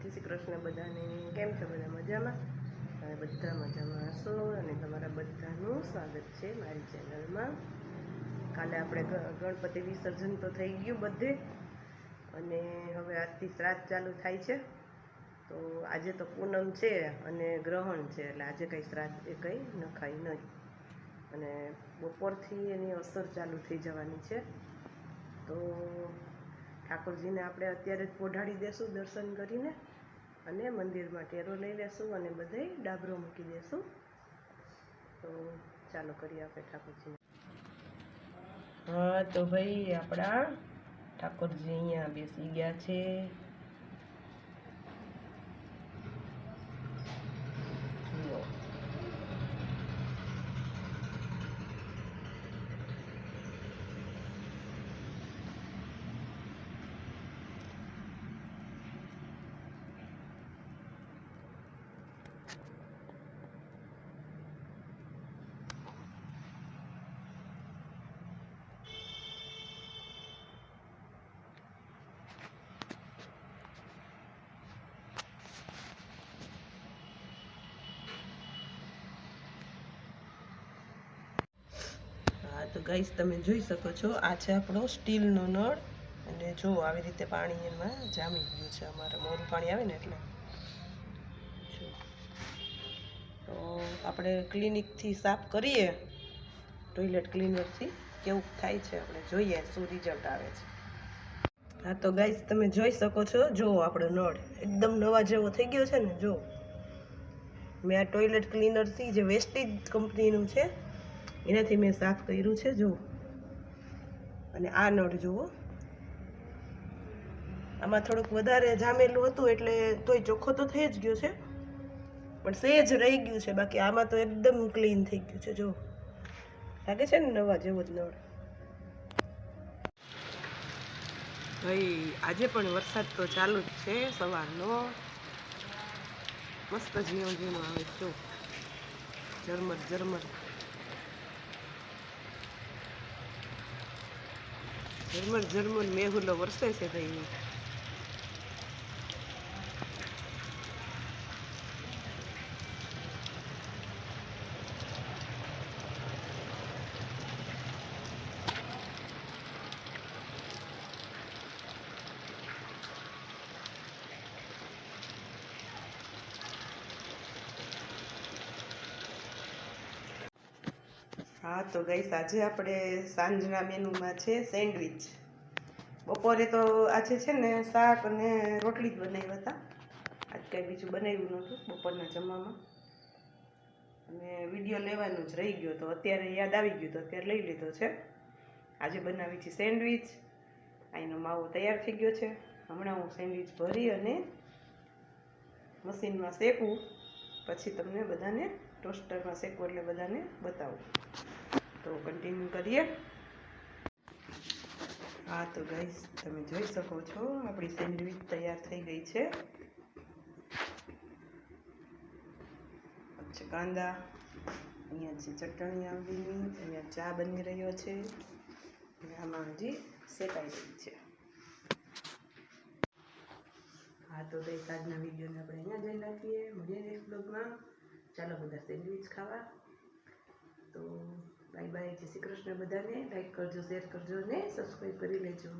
શ્રી કૃષ્ણ બધાને. કેમ છો બધા મજામાં? તમે બધા મજામાં હશો અને તમારા બધાનું સ્વાગત છે મારી ચેનલમાં. કાલે આપણે ગણપતિ વિસર્જન તો થઈ ગયું બધે અને હવે આજથી શ્રાદ્ધ ચાલુ થાય છે. તો આજે તો પૂનમ છે અને ગ્રહણ છે, એટલે આજે કંઈ શ્રાદ્ધ એ કંઈ નખાય નહીં. અને બપોરથી એની અસર ચાલુ થઈ જવાની છે. તો ઠાકોરજીને આપણે અત્યારે જ પોઢાડી દેશું દર્શન કરીને અને મંદિરમાં ટેરો લઈ લેશું અને બધે ડાબરો મૂકી દેશું. તો ચાલો કરીએ આપણે ઠાકોરજી હા, તો ભાઈ આપણા ઠાકોરજી અહીંયા બેસી ગયા છે જુઓ હા તો ગાઈસ તમે જોઈ શકો છો, આ છે આપણો સ્ટીલનો નળ. અને જો આવી રીતે પાણી એમાં જામી ગયું છે, અમારે મોરું પાણી આવે ને એટલે. તો આપણે ક્લિનિકથી સાફ કરીએ. ટોયલેટ ક્લીનરથી કેવું થાય છે આપણે જોઈએ શું રિઝલ્ટ આવે છે. હા, તો ગાઈસ તમે જોઈ શકો છો, જો આપણો નળ એકદમ નવા જેવો થઈ ગયો છે ને, જો. મેં આ ટોયલેટ ક્લીનરથી જે વેસ્ટેજ કંપનીનું છે એનાથી મેં સાફ કર્યું છે જો અને આ નળ જુઓ. આમાં થોડુંક વધારે જામેલું હતું એટલે તોય ચોખ્ખો તો થઈ જ ગયો છે, પણ સેજ રહી ગયું છે. બાકી આમાં તો એકદમ ક્લીન થઈ ગયું છે જો લાગે છે ને નવા જેવો જ નળ. ભાઈ આજે પણ વરસાદ તો ચાલુ જ છે સવારનો. મસ્ત ઝીણો ઝીણો આવે જો ઝરમર ઝરમર. ઝરમર ઝરમર મેહુલો વરસે છે ભાઈ હા, તો ગઈ આજે આપણે સાંજના મેનુમાં છે સેન્ડવિચ. બપોરે તો આજે છે ને શાક અને રોટલી જ બનાવ્યા હતા. આજ કાંઈ બીજું બનાવ્યું નહોતું બપોરના જમવામાં. અને વીડિયો લેવાનું જ રહી ગયો તો અત્યારે યાદ આવી ગયું તો અત્યારે લઈ લીધો છે. આજે બનાવી છે સેન્ડવિચ. અહીંનો માવો તૈયાર થઈ ગયો છે. હમણાં હું સેન્ડવિચ ભરી અને મશીનમાં શેકું. પછી તમને બધાને ટોસ્ટરમાં શેકવું એટલે બધાને બતાવું. તો કન્ટિન્યુ કરીએ. હા, તો ગાઈસ તમે જોઈ શકો છો, આપણી સેન્ડવિચ તૈયાર થઈ ગઈ છે. અચ્છા, કાંદા. અહીંયા છે ચટણી આંબલીની અહીંયા ચા બની રહ્યો છે. આમાં હજી શેકાઈ રહી છે. હા, તો ગઈ આજના વિડીયોને આપણે અહીંયા જઈ નાખીએ મળીએ નેક્સ્ટ બ્લોગમાં ચાલો બધા સેન્ડવિચ ખાવા. તો બાય બાય, જય શ્રી કૃષ્ણ બધાને. લાઈક કરજો શેર કરજો ને સબસ્ક્રાઈબ કરી લેજો.